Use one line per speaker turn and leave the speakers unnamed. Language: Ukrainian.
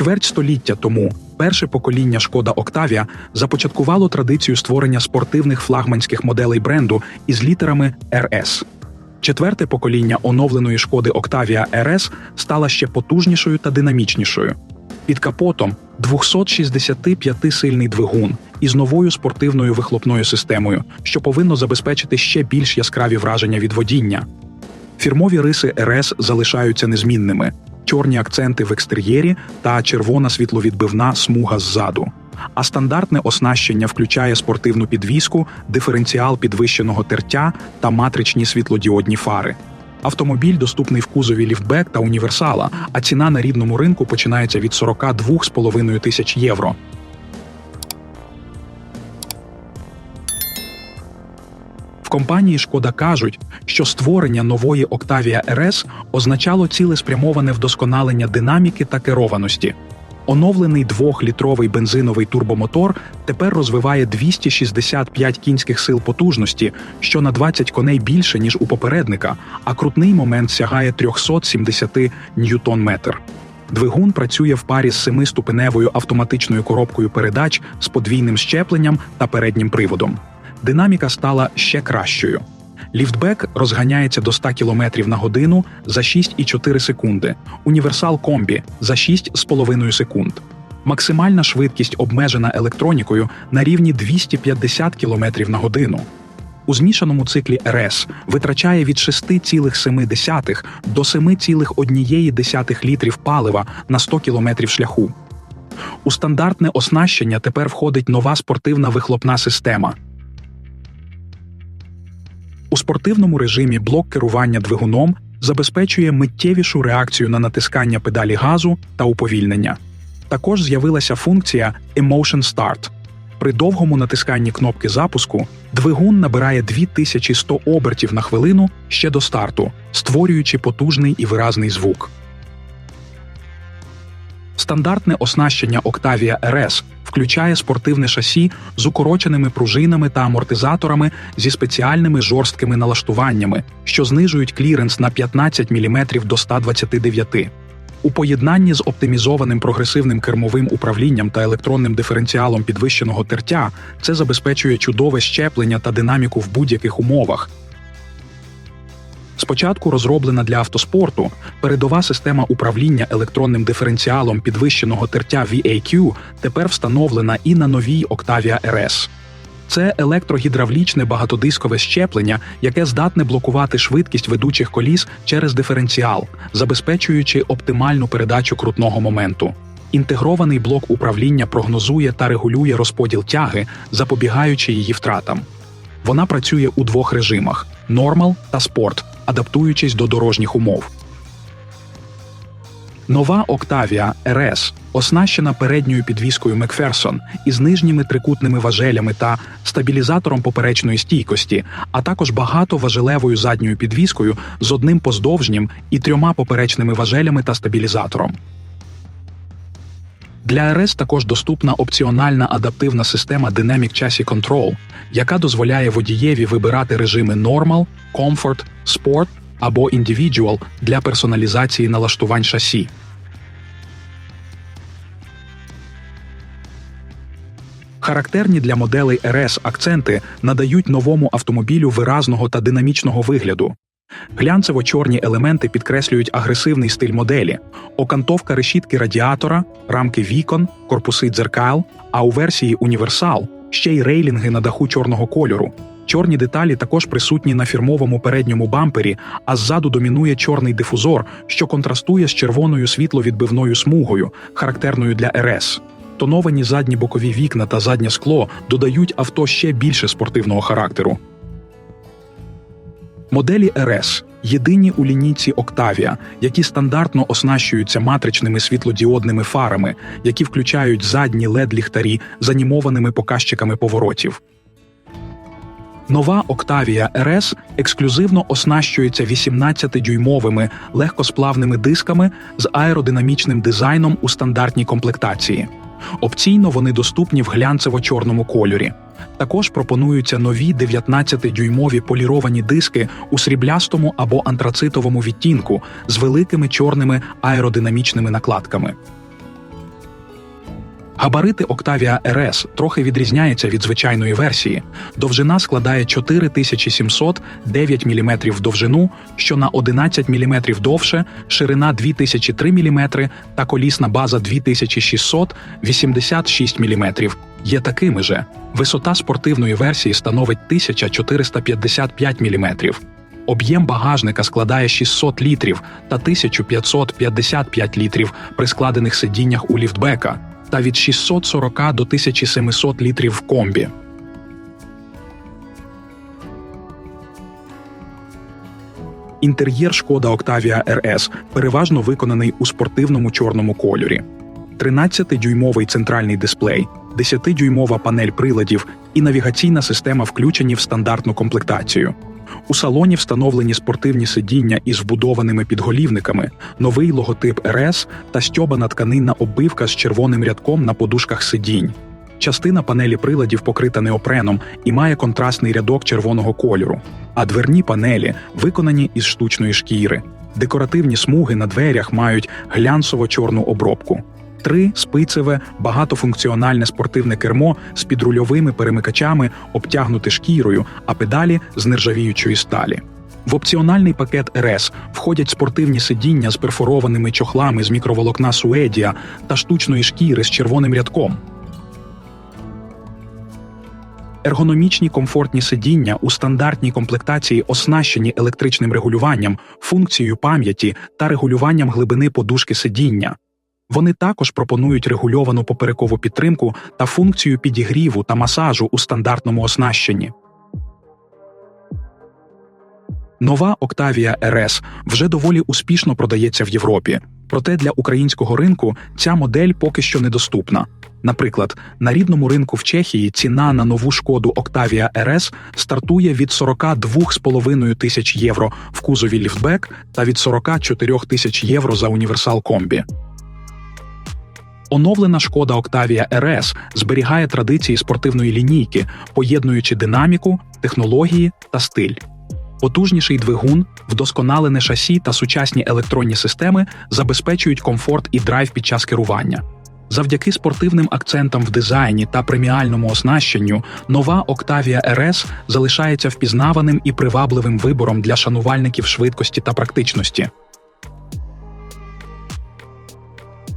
Чверть століття тому перше покоління шкода Октавія започаткувало традицію створення спортивних флагманських моделей бренду із літерами РС. Четверте покоління оновленої шкоди Октавія РС стало ще потужнішою та динамічнішою. Під капотом 265-сильний двигун із новою спортивною вихлопною системою, що повинно забезпечити ще більш яскраві враження від водіння. Фірмові риси РС залишаються незмінними: чорні акценти в екстер'єрі та червона світловідбивна смуга ззаду. А стандартне оснащення включає спортивну підвіску, диференціал підвищеного тертя та матричні світлодіодні фари. Автомобіль доступний в кузові ліфтбек та універсала, а ціна на рідному ринку починається від 42,5 тисяч євро. Компанії Шкода кажуть, що створення нової Octavia RS означало цілеспрямоване вдосконалення динаміки та керованості. Оновлений двохлітровий бензиновий турбомотор тепер розвиває 265 кінських сил потужності, що на 20 коней більше ніж у попередника, а крутний момент сягає 370 ньютон-метр. Двигун працює в парі з семиступеневою автоматичною коробкою передач з подвійним щепленням та переднім приводом. Динаміка стала ще кращою. Ліфтбек розганяється до 100 км на годину за 6,4 секунди, універсал комбі за 6,5 секунд. Максимальна швидкість обмежена електронікою на рівні 250 км на годину. У змішаному циклі РС витрачає від 6,7 до 7,1 літрів палива на 100 км шляху. У стандартне оснащення тепер входить нова спортивна вихлопна система. У спортивному режимі блок керування двигуном забезпечує миттєвішу реакцію на натискання педалі газу та уповільнення. Також з'явилася функція Emotion Start. При довгому натисканні кнопки запуску двигун набирає 2100 обертів на хвилину ще до старту, створюючи потужний і виразний звук. Стандартне оснащення Octavia RS включає спортивне шасі з укороченими пружинами та амортизаторами зі спеціальними жорсткими налаштуваннями, що знижують кліренс на 15 мм до 129 у поєднанні з оптимізованим прогресивним кермовим управлінням та електронним диференціалом підвищеного тертя це забезпечує чудове щеплення та динаміку в будь-яких умовах. Спочатку розроблена для автоспорту, передова система управління електронним диференціалом підвищеного тертя VAQ тепер встановлена і на новій Octavia RS. Це електрогідравлічне багатодискове щеплення, яке здатне блокувати швидкість ведучих коліс через диференціал, забезпечуючи оптимальну передачу крутного моменту. Інтегрований блок управління прогнозує та регулює розподіл тяги, запобігаючи її втратам. Вона працює у двох режимах: нормал та спорт, адаптуючись до дорожніх умов. Нова Octavia RS оснащена передньою підвіскою Macpherson із нижніми трикутними важелями та стабілізатором поперечної стійкості, а також багатоважелевою задньою підвіскою з одним поздовжнім і трьома поперечними важелями та стабілізатором. Для РС також доступна опціональна адаптивна система Dynamic Chassis Control, яка дозволяє водієві вибирати режими Normal, Comfort, Sport або Individual для персоналізації налаштувань шасі. Характерні для моделей РС акценти надають новому автомобілю виразного та динамічного вигляду. Глянцево-чорні елементи підкреслюють агресивний стиль моделі, окантовка решітки радіатора, рамки вікон, корпуси дзеркал, а у версії універсал ще й рейлінги на даху чорного кольору. Чорні деталі також присутні на фірмовому передньому бампері, а ззаду домінує чорний дифузор, що контрастує з червоною світловідбивною смугою, характерною для РС. Тоновані задні бокові вікна та заднє скло додають авто ще більше спортивного характеру. Моделі РС єдині у лінійці Octavia, які стандартно оснащуються матричними світлодіодними фарами, які включають задні led ліхтарі з анімованими показчиками поворотів. Нова Octavia RS ексклюзивно оснащується 18-дюймовими легкосплавними дисками з аеродинамічним дизайном у стандартній комплектації. Опційно вони доступні в глянцево-чорному кольорі. Також пропонуються нові 19-дюймові поліровані диски у сріблястому або антрацитовому відтінку з великими чорними аеродинамічними накладками. Габарити Octavia RS трохи відрізняються від звичайної версії. Довжина складає 4709 мм в довжину, що на 11 мм довше, ширина 2003 мм та колісна база 2686 мм. Є такими же. Висота спортивної версії становить 1455 мм. Об'єм багажника складає 600 літрів та 1555 літрів при складених сидіннях у ліфтбека та від 640 до 1700 літрів в комбі. Інтер'єр шкода Octavia RS переважно виконаний у спортивному чорному кольорі. 13-дюймовий центральний дисплей, 10-дюймова панель приладів і навігаційна система включені в стандартну комплектацію. У салоні встановлені спортивні сидіння із вбудованими підголівниками, новий логотип РС та стьобана тканинна оббивка з червоним рядком на подушках сидінь. Частина панелі приладів покрита неопреном і має контрастний рядок червоного кольору, а дверні панелі виконані із штучної шкіри. Декоративні смуги на дверях мають глянцево-чорну обробку. Три спицеве багатофункціональне спортивне кермо з підрульовими перемикачами обтягнуте шкірою, а педалі з нержавіючої сталі. В опціональний пакет РС входять спортивні сидіння з перфорованими чохлами з мікроволокна Суедія та штучної шкіри з червоним рядком. Ергономічні комфортні сидіння у стандартній комплектації оснащені електричним регулюванням, функцією пам'яті та регулюванням глибини подушки сидіння. Вони також пропонують регульовану поперекову підтримку та функцію підігріву та масажу у стандартному оснащенні. Нова Octavia RS вже доволі успішно продається в Європі, проте для українського ринку ця модель поки що недоступна. Наприклад, на рідному ринку в Чехії ціна на нову шкоду Octavia RS стартує від 42,5 тисяч євро в кузові ліфтбек та від 44 тисяч євро за універсал комбі. Оновлена шкода Octavia RS зберігає традиції спортивної лінійки, поєднуючи динаміку, технології та стиль. Потужніший двигун, вдосконалене шасі та сучасні електронні системи забезпечують комфорт і драйв під час керування. Завдяки спортивним акцентам в дизайні та преміальному оснащенню, нова Octavia RS залишається впізнаваним і привабливим вибором для шанувальників швидкості та практичності.